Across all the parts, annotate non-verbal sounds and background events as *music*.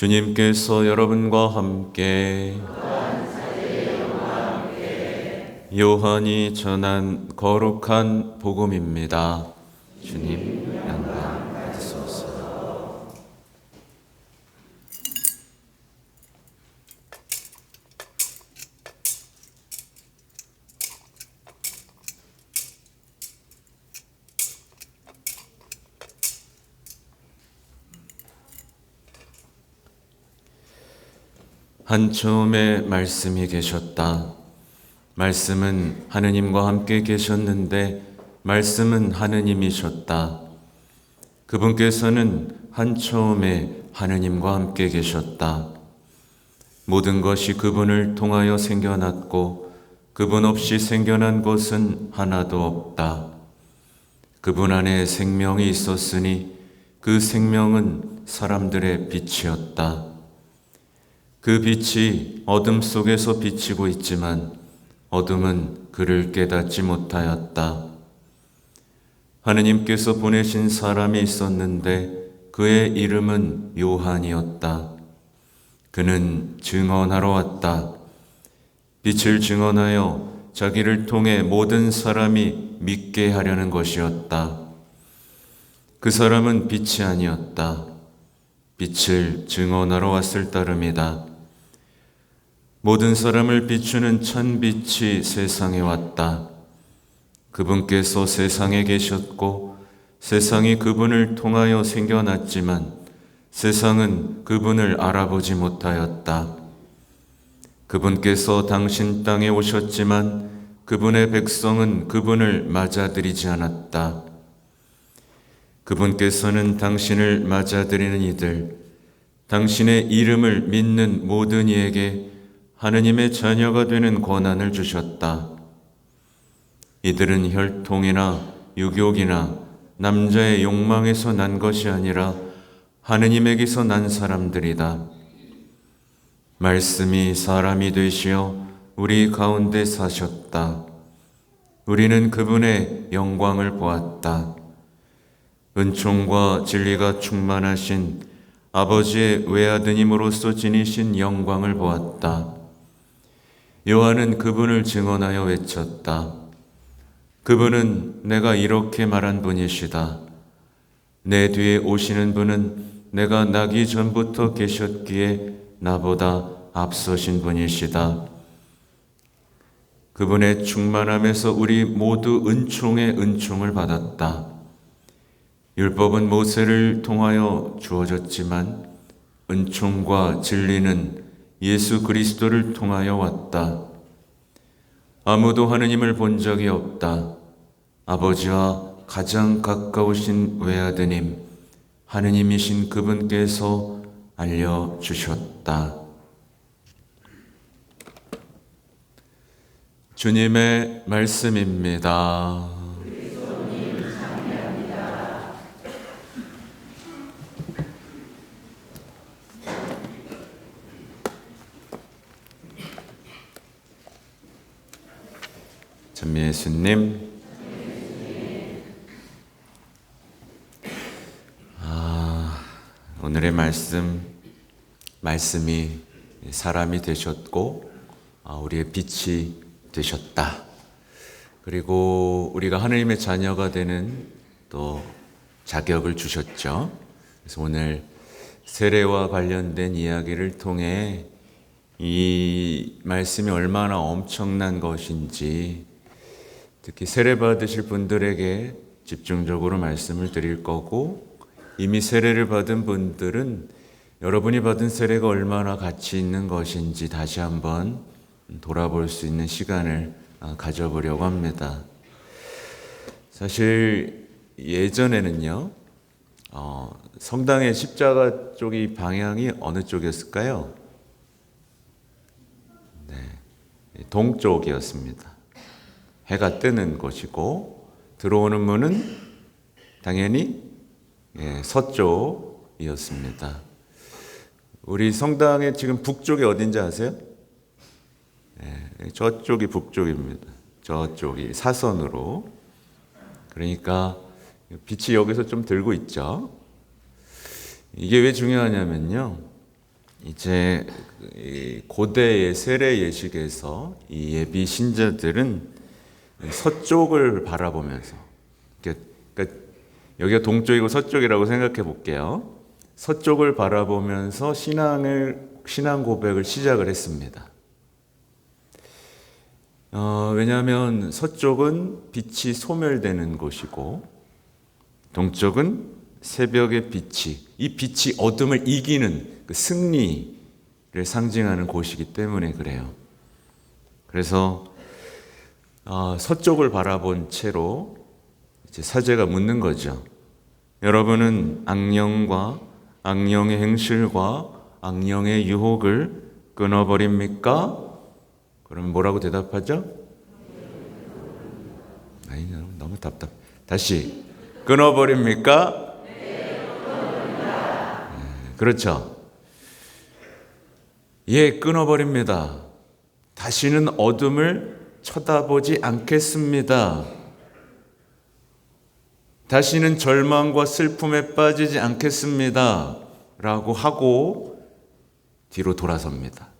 주님께서 여러분과 함께 요한이 전한 거룩한 복음입니다. 주님 영광 받으소서. 한 처음에 말씀이 계셨다. 말씀은 하느님과 함께 계셨는데 말씀은 하느님이셨다. 그분께서는 한 처음에 하느님과 함께 계셨다. 모든 것이 그분을 통하여 생겨났고 그분 없이 생겨난 것은 하나도 없다. 그분 안에 생명이 있었으니 그 생명은 사람들의 빛이었다. 그 빛이 어둠 속에서 비치고 있지만 어둠은 그를 깨닫지 못하였다. 하느님께서 보내신 사람이 있었는데 그의 이름은 요한이었다. 그는 증언하러 왔다. 빛을 증언하여 자기를 통해 모든 사람이 믿게 하려는 것이었다. 그 사람은 빛이 아니었다. 빛을 증언하러 왔을 따름이다. 모든 사람을 비추는 천빛이 세상에 왔다. 그분께서 세상에 계셨고 세상이 그분을 통하여 생겨났지만 세상은 그분을 알아보지 못하였다. 그분께서 당신 땅에 오셨지만 그분의 백성은 그분을 맞아들이지 않았다. 그분께서는 당신을 맞아들이는 이들, 당신의 이름을 믿는 모든 이에게 하느님의 자녀가 되는 권한을 주셨다. 이들은 혈통이나 유교이나 남자의 욕망에서 난 것이 아니라 하느님에게서 난 사람들이다. 말씀이 사람이 되시어 우리 가운데 사셨다. 우리는 그분의 영광을 보았다. 은총과 진리가 충만하신 아버지의 외아드님으로서 지니신 영광을 보았다. 요한은 그분을 증언하여 외쳤다. 그분은 내가 이렇게 말한 분이시다. 내 뒤에 오시는 분은 내가 나기 전부터 계셨기에 나보다 앞서신 분이시다. 그분의 충만함에서 우리 모두 은총의 은총을 받았다. 율법은 모세를 통하여 주어졌지만 은총과 진리는 예수 그리스도를 통하여 왔다. 아무도 하느님을 본 적이 없다. 아버지와 가장 가까우신 외아드님, 하느님이신 그분께서 알려주셨다. 주님의 말씀입니다. 전미 예수님, 아, 오늘의 말씀, 말씀이 사람이 되셨고, 아, 우리의 빛이 되셨다. 그리고 우리가 하나님의 자녀가 되는 또 자격을 주셨죠. 그래서 오늘 세례와 관련된 이야기를 통해 이 말씀이 얼마나 엄청난 것인지 특히 세례 받으실 분들에게 집중적으로 말씀을 드릴 거고 이미 세례를 받은 분들은 여러분이 받은 세례가 얼마나 가치 있는 것인지 다시 한번 돌아볼 수 있는 시간을 가져보려고 합니다. 사실 예전에는요, 어, 성당의 십자가 쪽이 방향이 어느 쪽이었을까요? 네, 동쪽이었습니다. 해가 뜨는 곳이고 들어오는 문은 당연히 예, 서쪽이었습니다. 우리 성당의 지금 북쪽이 어딘지 아세요? 예, 저쪽이 북쪽입니다. 저쪽이 사선으로. 그러니까 빛이 여기서 좀 들고 있죠. 이게 왜 중요하냐면요. 이제 이 고대의 세례 예식에서 이 예비 신자들은 서쪽을 바라보면서 그러니까 여기가 동쪽이고 서쪽이라고 생각해 볼게요. 서쪽을 바라보면서 신앙을 신앙 고백을 시작을 했습니다. 어, 왜냐하면 서쪽은 빛이 소멸되는 곳이고 동쪽은 새벽의 빛이 이 빛이 어둠을 이기는 그 승리를 상징하는 곳이기 때문에 그래요. 그래서 어, 서쪽을 바라본 채로 사제가 묻는 거죠. 여러분은 악령과 악령의 행실과 악령의 유혹을 끊어버립니까? 그러면 뭐라고 대답하죠? 아니, 너무 답답. 다시 끊어버립니까? 네, 그렇죠. 예, 끊어버립니다. 다시는 어둠을 쳐다보지 않겠습니다. 다시는 절망과 슬픔에 빠지지 않겠습니다. 라고 하고 뒤로 돌아섭니다.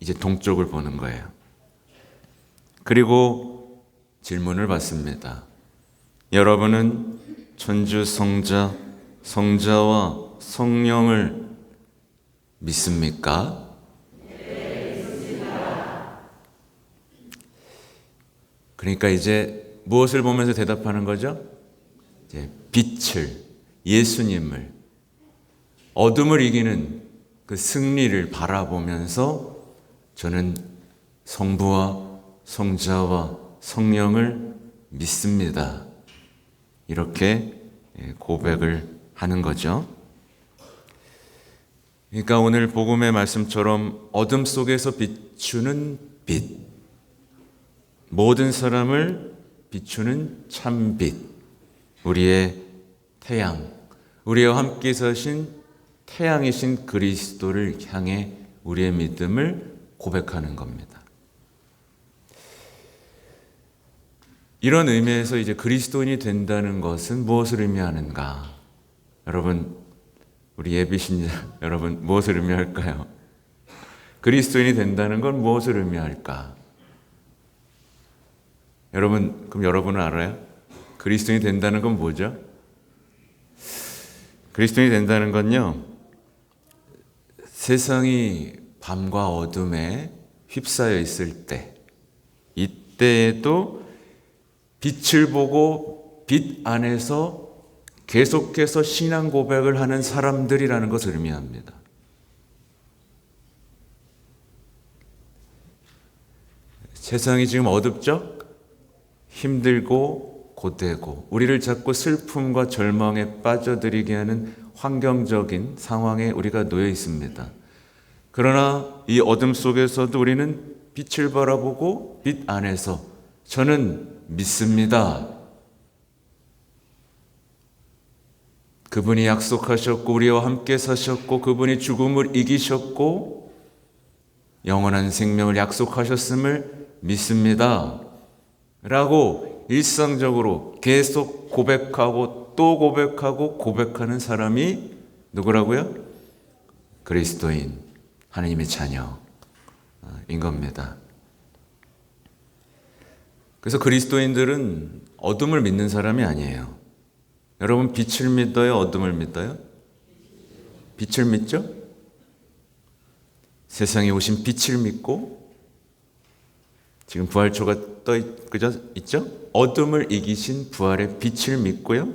이제 동쪽을 보는 거예요. 그리고 질문을 받습니다. 여러분은 천주 성자, 성자와 성령을 믿습니까? 그러니까 이제 무엇을 보면서 대답하는 거죠? 이제 빛을, 예수님을, 어둠을 이기는 그 승리를 바라보면서 저는 성부와 성자와 성령을 믿습니다. 이렇게 고백을 하는 거죠. 그러니까 오늘 복음의 말씀처럼 어둠 속에서 비추는 빛, 모든 사람을 비추는 참빛, 우리의 태양, 우리와 함께 서신 태양이신 그리스도를 향해 우리의 믿음을 고백하는 겁니다. 이런 의미에서 이제 그리스도인이 된다는 것은 무엇을 의미하는가? 여러분, 우리 예비신자 *laughs* 여러분 무엇을 의미할까요? 그리스도인이 된다는 건 무엇을 의미할까? 여러분, 그럼 여러분은 알아요? 그리스도인이 된다는 건 뭐죠? 그리스도인이 된다는 건요, 세상이 밤과 어둠에 휩싸여 있을 때, 이때에도 빛을 보고 빛 안에서 계속해서 신앙 고백을 하는 사람들이라는 것을 의미합니다. 세상이 지금 어둡죠? 힘들고 고되고 우리를 자꾸 슬픔과 절망에 빠져들이게 하는 환경적인 상황에 우리가 놓여 있습니다. 그러나 이 어둠 속에서도 우리는 빛을 바라보고 빛 안에서 저는 믿습니다. 그분이 약속하셨고 우리와 함께 사셨고 그분이 죽음을 이기셨고 영원한 생명을 약속하셨음을 믿습니다. 라고 일상적으로 계속 고백하고 또 고백하고 고백하는 사람이 누구라고요? 그리스도인, 하나님의 자녀인 겁니다. 그래서 그리스도인들은 어둠을 믿는 사람이 아니에요. 여러분 빛을 믿어요? 어둠을 믿어요? 빛을 믿죠? 세상에 오신 빛을 믿고 지금 부활초가 떠 있죠? 어둠을 이기신 부활의 빛을 믿고요.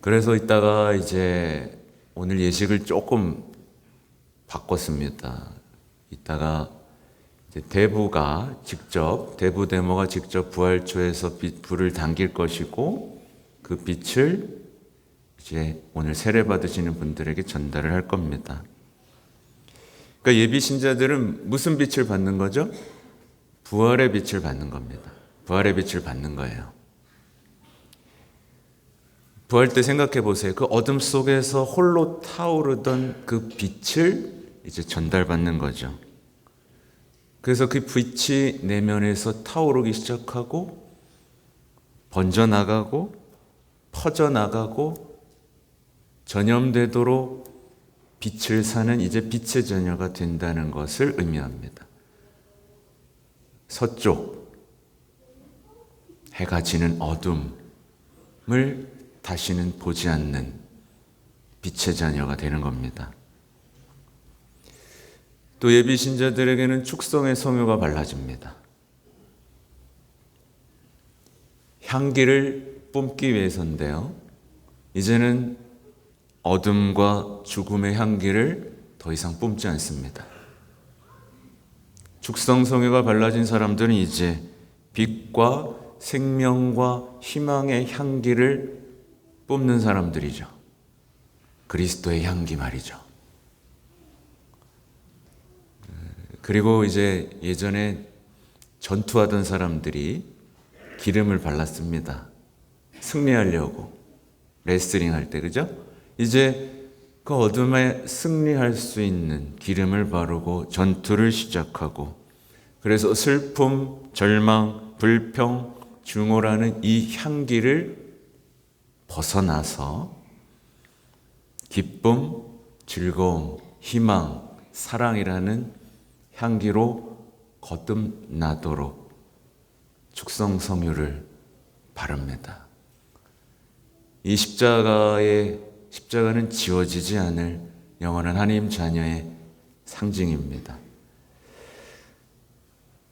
그래서 이따가 이제 오늘 예식을 조금 바꿨습니다. 이따가 대부가 직접 대부 대모가 직접 부활초에서 빛, 불을 당길 것이고 그 빛을 이제 오늘 세례 받으시는 분들에게 전달을 할 겁니다. 그러니까 예비 신자들은 무슨 빛을 받는 거죠? 부활의 빛을 받는 겁니다. 부활의 빛을 받는 거예요. 부활 때 생각해 보세요. 그 어둠 속에서 홀로 타오르던 그 빛을 이제 전달받는 거죠. 그래서 그 빛이 내면에서 타오르기 시작하고 번져 나가고 퍼져 나가고 전염되도록 빛을 사는 이제 빛의 자녀가 된다는 것을 의미합니다. 서쪽 해가 지는 어둠을 다시는 보지 않는 빛의 자녀가 되는 겁니다. 또 예비 신자들에게는 축성의 성효가 발라집니다. 향기를 뿜기 위해서인데요. 이제는 어둠과 죽음의 향기를 더 이상 뿜지 않습니다. 축성 성회가 발라진 사람들은 이제 빛과 생명과 희망의 향기를 뿜는 사람들이죠. 그리스도의 향기 말이죠. 그리고 이제 예전에 전투하던 사람들이 기름을 발랐습니다. 승리하려고. 레슬링 할 때, 그죠? 이제 그 어둠에 승리할 수 있는 기름을 바르고 전투를 시작하고 그래서 슬픔, 절망, 불평, 중호라는 이 향기를 벗어나서 기쁨, 즐거움, 희망, 사랑이라는 향기로 거듭나도록 축성 성유를 바릅니다. 이 십자가의 십자가는 지워지지 않을 영원한 하나님 자녀의 상징입니다.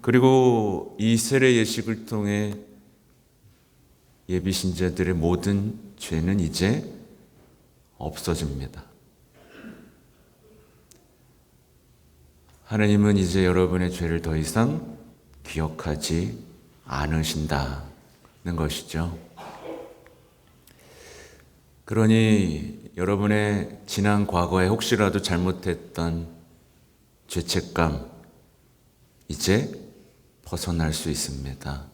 그리고 이 세례 예식을 통해 예비 신자들의 모든 죄는 이제 없어집니다. 하나님은 이제 여러분의 죄를 더 이상 기억하지 않으신다는 것이죠. 그러니 여러분의 지난 과거에 혹시라도 잘못했던 죄책감, 이제 벗어날 수 있습니다.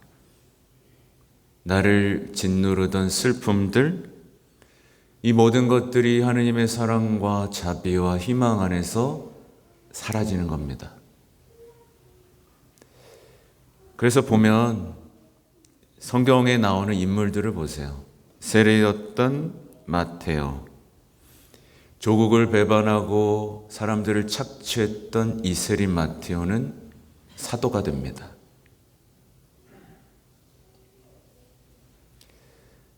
나를 짓누르던 슬픔들, 이 모든 것들이 하느님의 사랑과 자비와 희망 안에서 사라지는 겁니다. 그래서 보면 성경에 나오는 인물들을 보세요. 세례였던 마테오, 조국을 배반하고 사람들을 착취했던 이세리 마테오는 사도가 됩니다.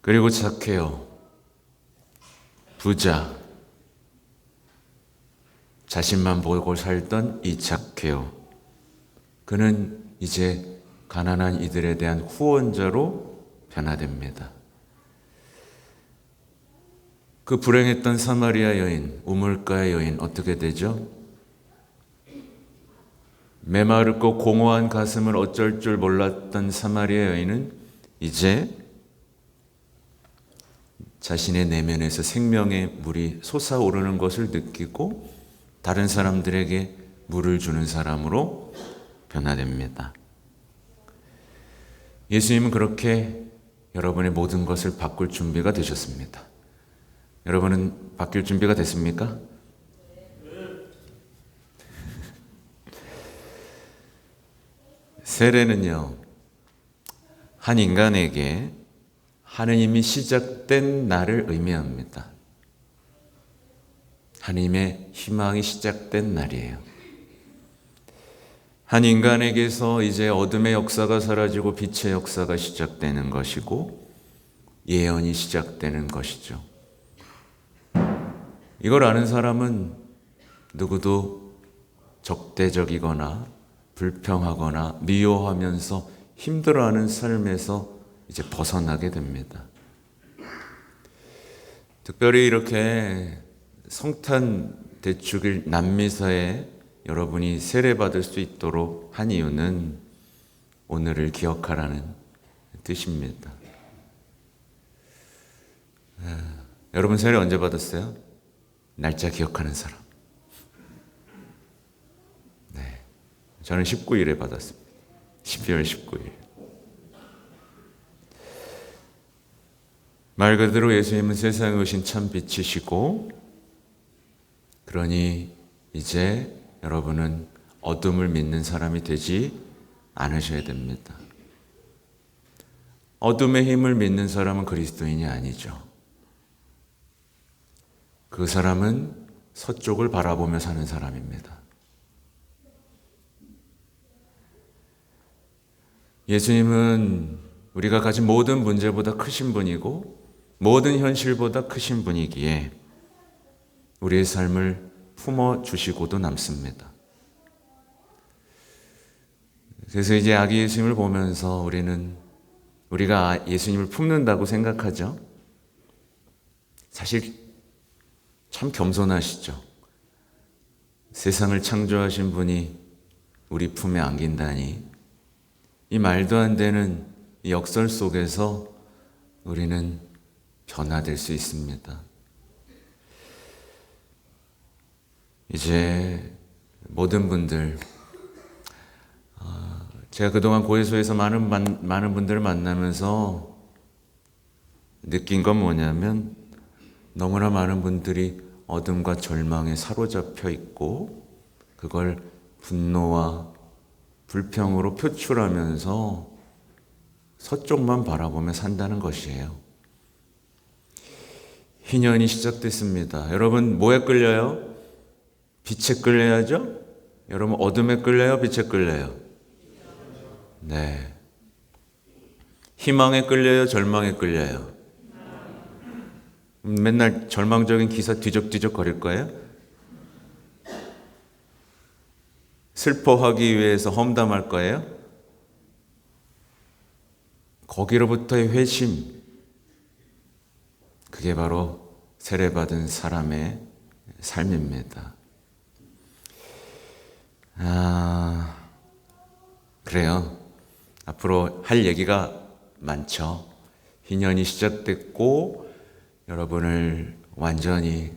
그리고 착해요. 부자. 자신만 보고 살던 이 착해요. 그는 이제 가난한 이들에 대한 후원자로 변화됩니다. 그 불행했던 사마리아 여인, 우물가의 여인 어떻게 되죠? 메마르고 공허한 가슴을 어쩔 줄 몰랐던 사마리아 여인은 이제 자신의 내면에서 생명의 물이 솟아오르는 것을 느끼고 다른 사람들에게 물을 주는 사람으로 변화됩니다. 예수님은 그렇게 여러분의 모든 것을 바꿀 준비가 되셨습니다. 여러분은 바뀔 준비가 됐습니까? 세례는요, 한 인간에게 하느님이 시작된 날을 의미합니다. 하나님의 희망이 시작된 날이에요. 한 인간에게서 이제 어둠의 역사가 사라지고 빛의 역사가 시작되는 것이고 예언이 시작되는 것이죠. 이걸 아는 사람은 누구도 적대적이거나 불평하거나 미워하면서 힘들어하는 삶에서 이제 벗어나게 됩니다. 특별히 이렇게 성탄 대축일 남미사에 여러분이 세례받을 수 있도록 한 이유는 오늘을 기억하라는 뜻입니다. 여러분 세례 언제 받았어요? 날짜 기억하는 사람. 네. 저는 19일에 받았습니다. 12월 19일. 말 그대로 예수님은 세상에 오신 참 빛이시고, 그러니 이제 여러분은 어둠을 믿는 사람이 되지 않으셔야 됩니다. 어둠의 힘을 믿는 사람은 그리스도인이 아니죠. 그 사람은 서쪽을 바라보며 사는 사람입니다. 예수님은 우리가 가진 모든 문제보다 크신 분이고 모든 현실보다 크신 분이기에 우리의 삶을 품어 주시고도 남습니다. 그래서 이제 아기 예수님을 보면서 우리는 우리가 예수님을 품는다고 생각하죠. 사실 참 겸손하시죠. 세상을 창조하신 분이 우리 품에 안긴다니 이 말도 안 되는 이 역설 속에서 우리는 변화될 수 있습니다. 이제 모든 분들 어, 제가 그동안 고해소에서 많은 많은 분들을 만나면서 느낀 건 뭐냐면 너무나 많은 분들이 어둠과 절망에 사로잡혀 있고 그걸 분노와 불평으로 표출하면서 서쪽만 바라보며 산다는 것이에요. 희년이 시작됐습니다. 여러분 뭐에 끌려요? 빛에 끌려야죠? 여러분 어둠에 끌려요? 빛에 끌려요? 네. 희망에 끌려요? 절망에 끌려요? 맨날 절망적인 기사 뒤적뒤적 거릴 거예요? 슬퍼하기 위해서 험담할 거예요? 거기로부터의 회심, 그게 바로 세례받은 사람의 삶입니다. 아, 그래요. 앞으로 할 얘기가 많죠. 희년이 시작됐고, 여러분을 완전히,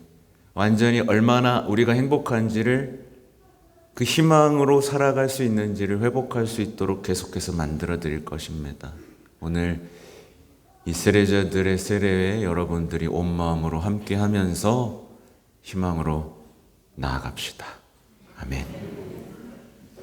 완전히 얼마나 우리가 행복한지를 그 희망으로 살아갈 수 있는지를 회복할 수 있도록 계속해서 만들어 드릴 것입니다. 오늘 이 세례자들의 세례에 여러분들이 온 마음으로 함께 하면서 희망으로 나아갑시다. 아멘.